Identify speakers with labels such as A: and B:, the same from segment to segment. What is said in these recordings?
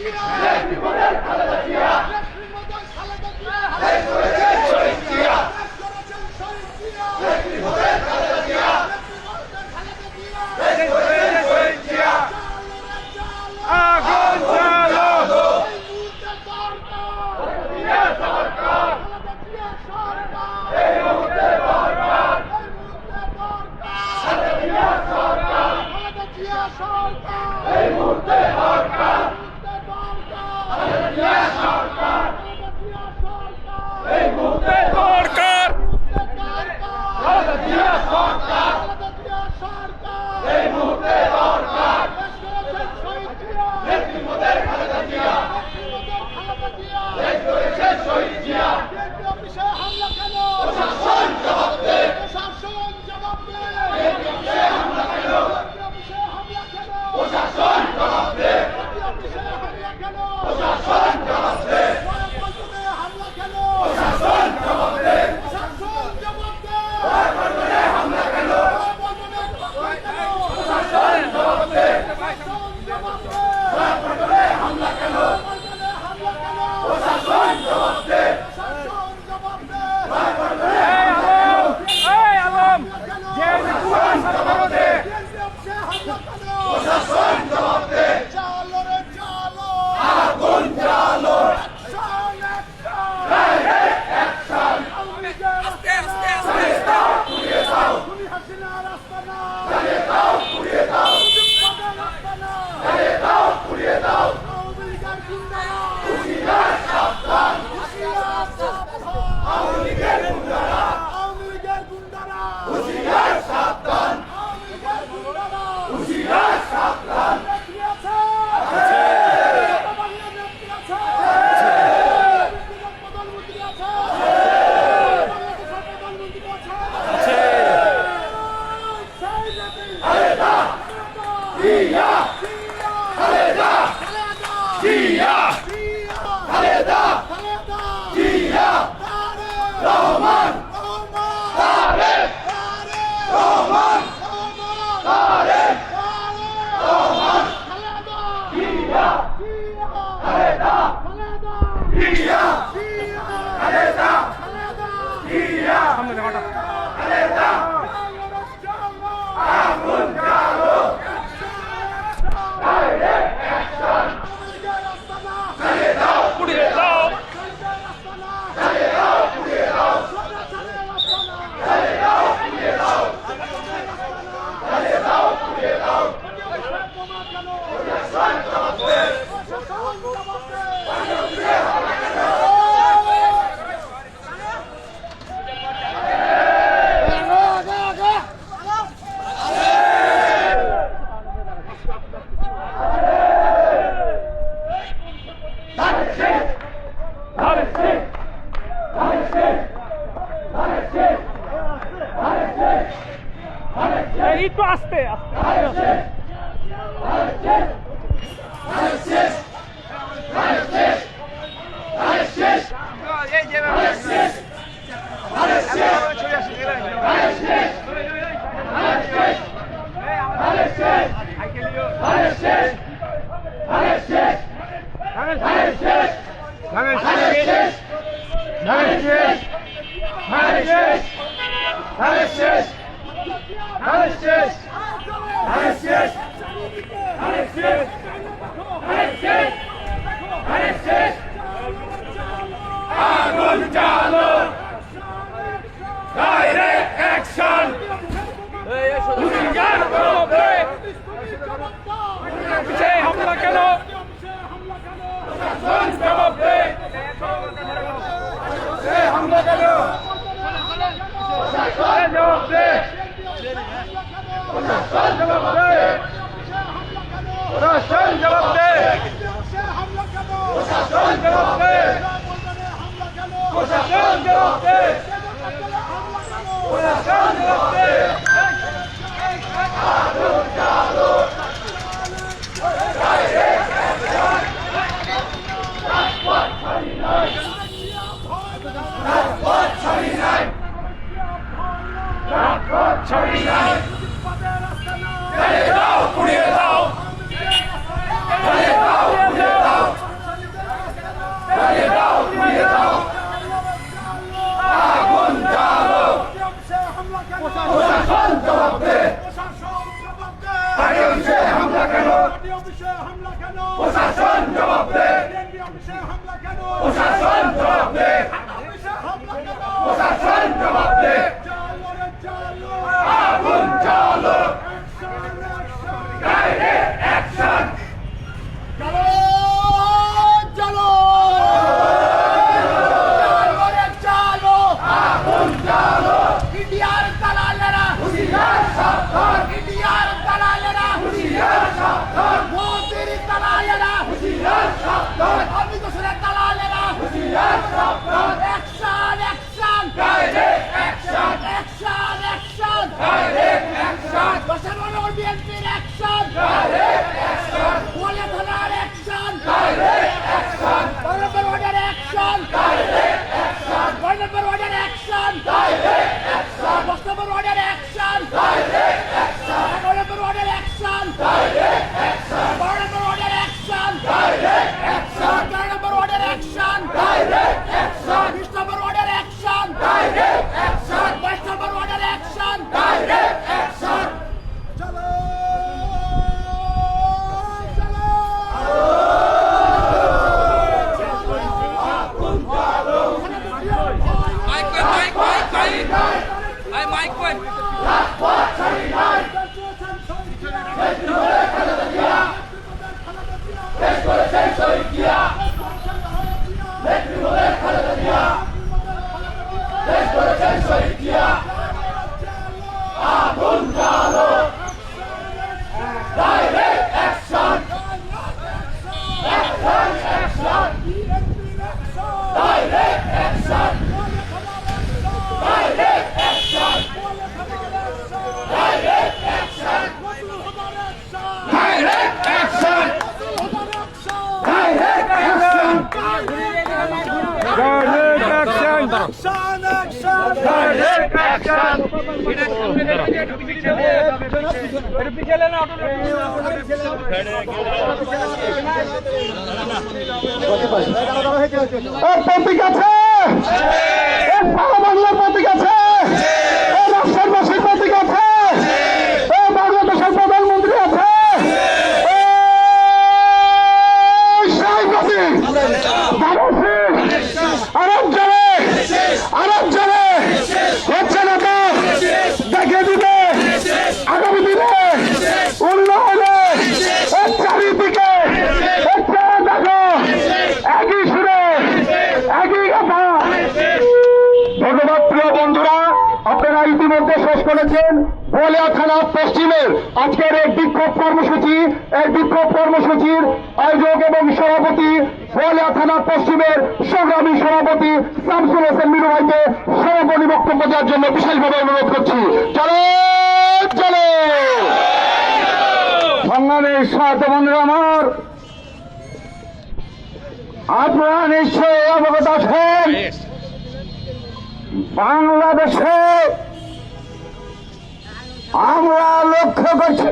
A: Yeah. ধানের শেষ ধানের শেষ ধানের শেষ ধানের শেষ ধানের শেষ ধানের শেষ আগুন
B: চালো
C: ডাইরেক্ট অ্যাকশন এই এসো Hakkı!
D: Hakkı! আছে। কর্মসূচি এই বিক্ষোভ কর্মসূচির আয়োজক এবং সভাপতি বলিয়া থানা পশ্চিমের সংগ্রামী সভাপতি শামসুল হোসেন মিনু ভাইকে সভাপতি বক্তব্য দেওয়ার জন্য বিশেষভাবে অনুরোধ করছি। চলো
B: চলো! সংগ্রামের সাত বন্ধুরা আমার, আপনারা নিশ্চয়ই অবগত আছেন। বাংলাদেশে আমরা লক্ষ্য করছি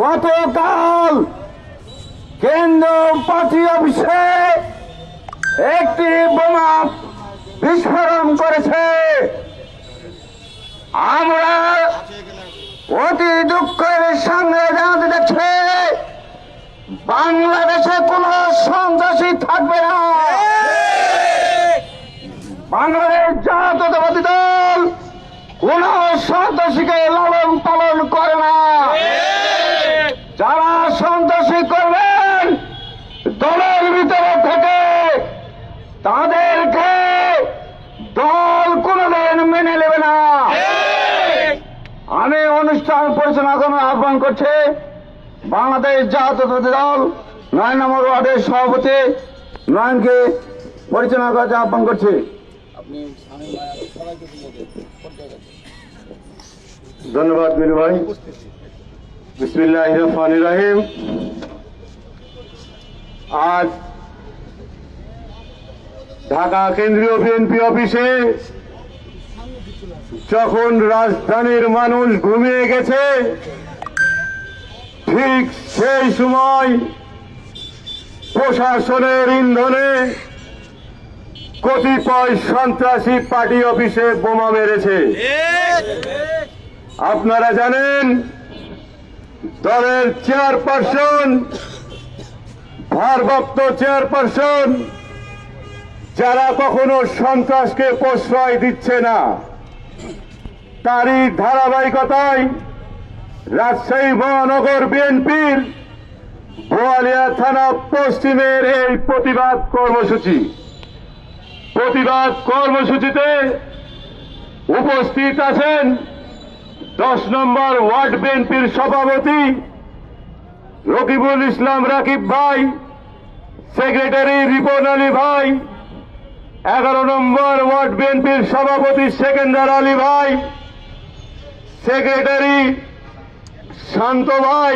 B: গতকাল কেন্দ্র পার্টি অফিসে একটি বোমা বিস্ফোরণ করেছে। আমরা অতি দুঃখের সঙ্গে জানাতে যাচ্ছে। বাংলাদেশে কোন সন্ত্রাসী থাকবে না। বাংলাদেশ জাতীয়তাবাদী দল অনুষ্ঠান পরিচালনা করার আহ্বান করছি বাংলাদেশ জাতীয়তাবাদী দল। নয় নম্বর ওয়ার্ডের সভাপতি নয়নকে পরিচালনা করার আহ্বান করছি। ধন্যবাদ মিনু ভাই। বিসমিল্লাহ রহমান রাহিম। আজ ঢাকা কেন্দ্রীয় বিএনপি অফিসে যখন রাজধানীর মানুষ ঘুমিয়ে গেছে, ঠিক সেই সময় প্রশাসনের ইন্ধনে কতিপয় সন্ত্রাসী পার্টি অফিসে বোমা মেরেছে। আপনারা জানেন, দলের চেয়ারপারসন, ভারপ্রাপ্ত চেয়ারপারসন, যারা কখনো সন্ত্রাসকে প্রশ্রয় দিচ্ছে না। তারই ধারাবাহিকতায় রাজশাহী মহানগর বিএনপির বোয়ালিয়া থানা পশ্চিমের এই প্রতিবাদ কর্মসূচি। প্রতিবাদ কর্মসূচিতে উপস্থিত আছেন দশ নম্বর ওয়ার্ড বিএনপির সভাপতি রকিবুল ইসলাম রাকিব ভাই, সেক্রেটারি রিপন আলী ভাই, এগারো নম্বর ওয়ার্ড বিএনপির সভাপতি সেকেন্দার আলী ভাই সেক্রেটারি শান্ত ভাই,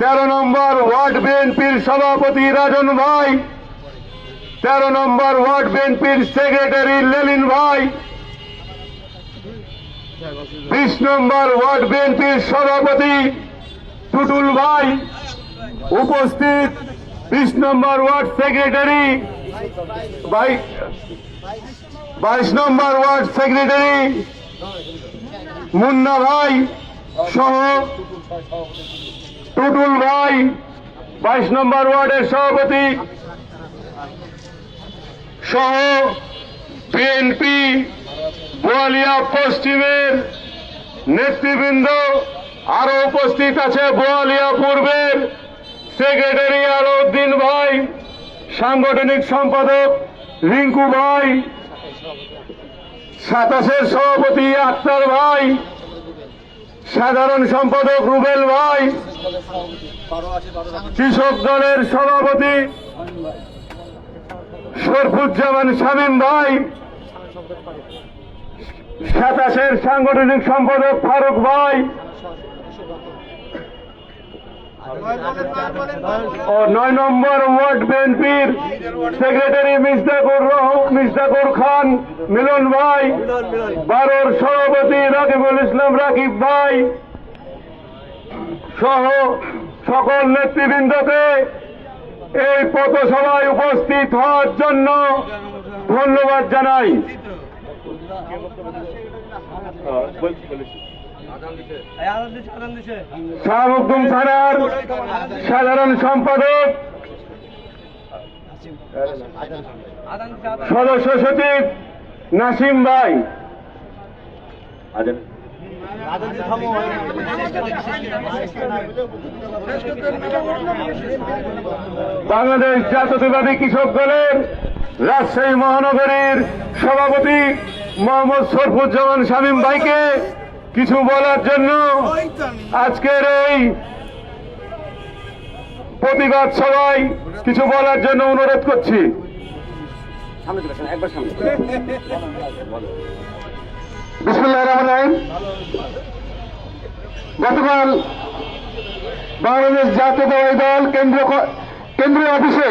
B: তেরো নম্বর ওয়ার্ড বিএনপির সভাপতি রাজন ভাই, তেরো নম্বর ওয়ার্ড বিএনপির সেক্রেটারি লেলিন ভাই, বিশ নম্বর ওয়ার্ড বিএনপির সভাপতি টুটুল ভাই উপস্থিত, বিশ নম্বর ওয়ার্ড সেক্রেটারি বাইশ নম্বর ওয়ার্ড সেক্রেটারি মুন্না ভাই সহ টুটুল ভাই, বাইশ নম্বর ওয়ার্ডের সভাপতি সহ বিএনপি বোয়ালিয়া পশ্চিমের নেতৃবৃন্দ আরও উপস্থিত আছে বোয়ালিয়া পূর্বের সেক্রেটারি আলাউদ্দিন ভাই, সাংগঠনিক সম্পাদক রিঙ্কু ভাই সাতাশের সভাপতি আক্তার ভাই, সাধারণ সম্পাদক রুবেল ভাই, কৃষক দলের সভাপতি শরফুজ্জামান শামীম ভাই, সাতাশের সাংগঠনিক সম্পাদক ফারুক ভাই নয় নম্বর ওয়ার্ড বিএনপির সেক্রেটারি মিস্তাকুর মিস্তাকুর খান, মিলন ভাই, বারোর সভাপতি রাকিবুল ইসলাম রাকিব ভাই সহ সকল নেতৃবৃন্দকে এই পথসভায় উপস্থিত হওয়ার জন্য ধন্যবাদ জানাই। শাহমুদ্দুম থানার সাধারণ সম্পাদক, সদস্য সচিব নাসিম ভাই। বাংলাদেশ জাতীয়তাবাদী কৃষক দলের রাজশাহী মহানগরীর সভাপতি মোহাম্মদ সরফুজ্জামান শামীম ভাইকে কিছু বলার জন্য আজকের এই প্রতিবাদ সভায় কিছু বলার জন্য অনুরোধ করছি।
D: গতকাল বাংলাদেশ জাতীয়তাবাদী দল কেন্দ্রীয় ক- কেন্দ্রীয় অফিসে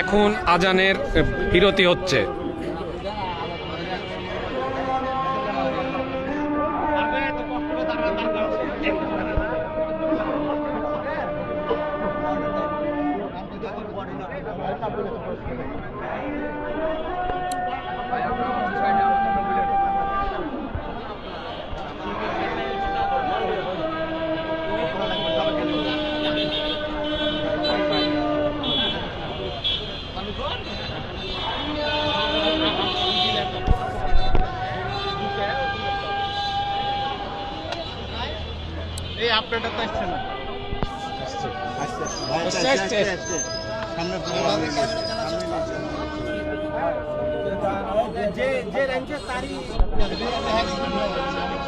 B: এখন আজানের বিরতি হচ্ছে।
E: ভাই সামনে সরে আসেন ভাই আমরা সামনে সরে আসি ভাই হ্যাঁ মিলো ভাই সামনে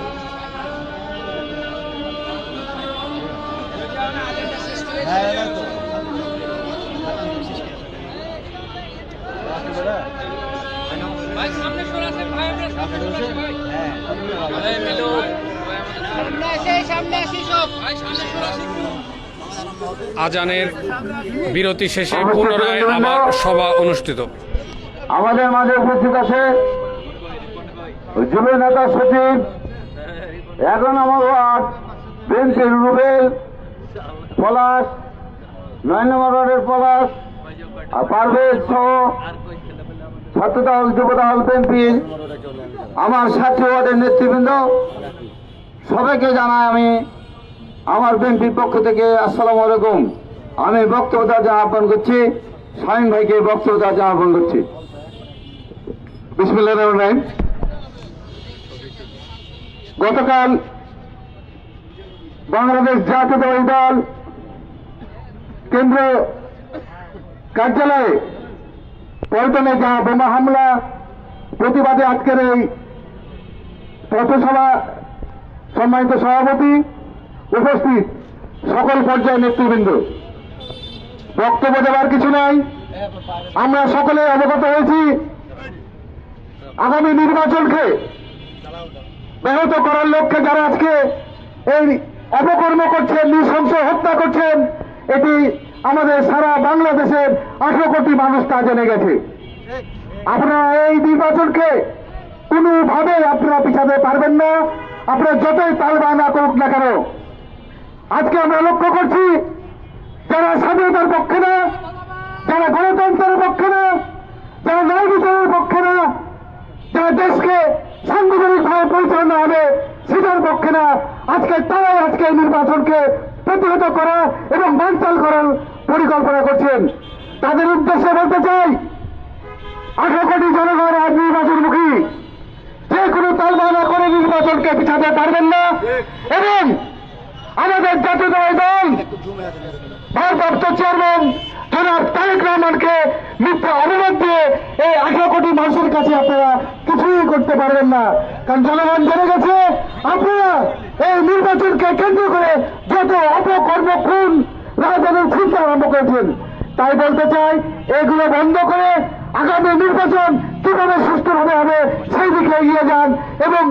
E: সরে
B: আজানের বিরতি শেষে পুনরায় আবার সভা অনুষ্ঠিত।
D: আমাদের মাঝে উপস্থিত আছে যুব নেতা সচিব এগারো নম্বর ওয়ার্ড বিএনপির রুবেল পলাশ নয় নম্বর ওয়ার্ডের পলাশ আর পারভেজ সহ ছাত্রদল, যুবদল বিএনপির আমার সাথী ওয়ার্ডের নেতৃবৃন্দ, সবাইকে জানাই আমি আমার বিএনপির পক্ষ থেকে আসসালামু আলাইকুম। আমি বক্তব্য আহ্বান করছি, শাহিন ভাইকে বক্তব্য আহ্বান করছি। গতকাল বাংলাদেশ জাতীয়তাবাদী দল কেন্দ্র কার্যালয়ে পল্টনে যা বোমা হামলা, প্রতিবাদে আজকের এই পথসভা সম্মানিত সভাপতি উপস্থিত সকল পর্যায়ে নেতৃবৃন্দ। বক্তব্য দেওয়ার কিছু নাই। আমরা সকলে অবগত হয়েছি, আগামী নির্বাচনকে ব্যাহত করার লক্ষ্যে যারা আজকে এই অপকর্ম করছেন, নৃশংস হত্যা করছেন, এটি আমাদের সারা বাংলাদেশের আঠারো কোটি মানুষ তা জেনে গেছে। আপনারা এই নির্বাচনকে কোনোভাবে আপনারা পিছাতে পারবেন না। আপনারা যতই তালবানা করুক না কেন, আজকে আমরা লক্ষ্য করছি যারা স্বাধীনতার পক্ষে না, যারা গণতন্ত্রের পক্ষে না, যারা ন্যায় বিচারের পক্ষে না, যারা দেশকে সাংবিধানিক ভাবে পরিচালনা হবে সেটার পক্ষে না। আজকে তারাই আজকে এই নির্বাচনকে প্রতিহত করা এবং বানচাল করার পরিকল্পনা করছেন। তাদের উদ্দেশ্যে বলতে চাই, আঠারো কোটি জনগণ আজ নির্বাচনমুখী। যে কোনো তালবানা করে নির্বাচনকে পিছাতে পারবেন না এবং আমাদের জাতীয় দল, ভারপ্রাপ্ত চেয়ারম্যান জনাব তারেক রহমানকে মিথ্যা অপবাদ দিয়ে এই আঠারো কোটি মানুষের কাছে আপনারা কিছুই করতে পারবেন না। কারণ জনগণ জেনে গেছে, আপনারা এই নির্বাচনকে কেন্দ্র করে যত অপকর্ম, খুন, রাজধানীর খুনতে আরম্ভ করেছেন। তাই বলতে চাই, এগুলো বন্ধ করে আগামী নির্বাচন কীভাবে সুস্থভাবে হবে, সেই দিকে এগিয়ে যান এবং